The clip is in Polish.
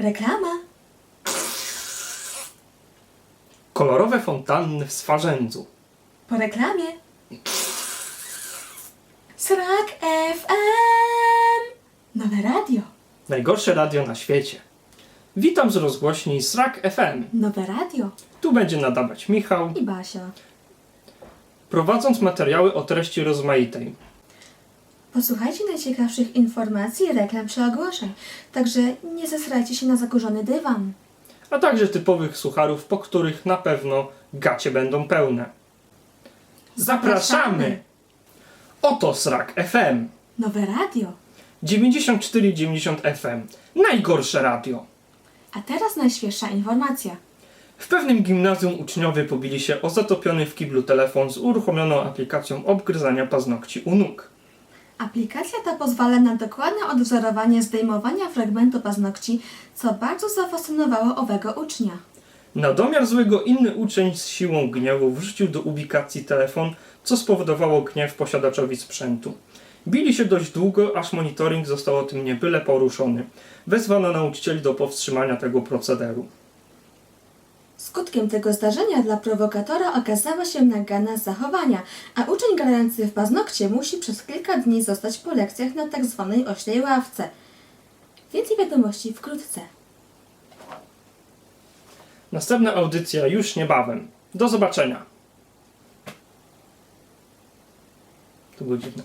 Reklama. Kolorowe fontanny w Swarzędzu. Po reklamie. Srak FM. Nowe radio. Najgorsze radio na świecie. Witam z rozgłośni Srak FM. Nowe radio. Tu będzie nadawać Michał, I Basia. prowadząc materiały o treści rozmaitej. Posłuchajcie najciekawszych informacji i reklam przy ogłoszeń. Także nie zesrajcie się na zakurzony dywan. a także typowych sucharów, po których na pewno gacie będą pełne. Zapraszamy! Oto Srak FM Nowe radio. 94,90 FM. Najgorsze radio. A teraz najświeższa informacja. W pewnym gimnazjum uczniowie pobili się o zatopiony w kiblu telefon z uruchomioną aplikacją obgryzania paznokci u nóg. Aplikacja ta pozwala na dokładne odwzorowanie zdejmowania fragmentu paznokci, co bardzo zafascynowało owego ucznia. Na domiar złego inny uczeń z siłą gniewu wrzucił do ubikacji telefon, co spowodowało gniew posiadaczowi sprzętu. Bili się dość długo, aż monitoring został o tym niebyle poruszony. Wezwano nauczycieli do powstrzymania tego procederu. Skutkiem tego zdarzenia dla prowokatora okazała się nagana zachowania, a uczeń grający w paznokcie musi przez kilka dni zostać po lekcjach na tak zwanej oślej ławce. Więcej wiadomości wkrótce. Następna audycja już niebawem. Do zobaczenia. To było dziwne.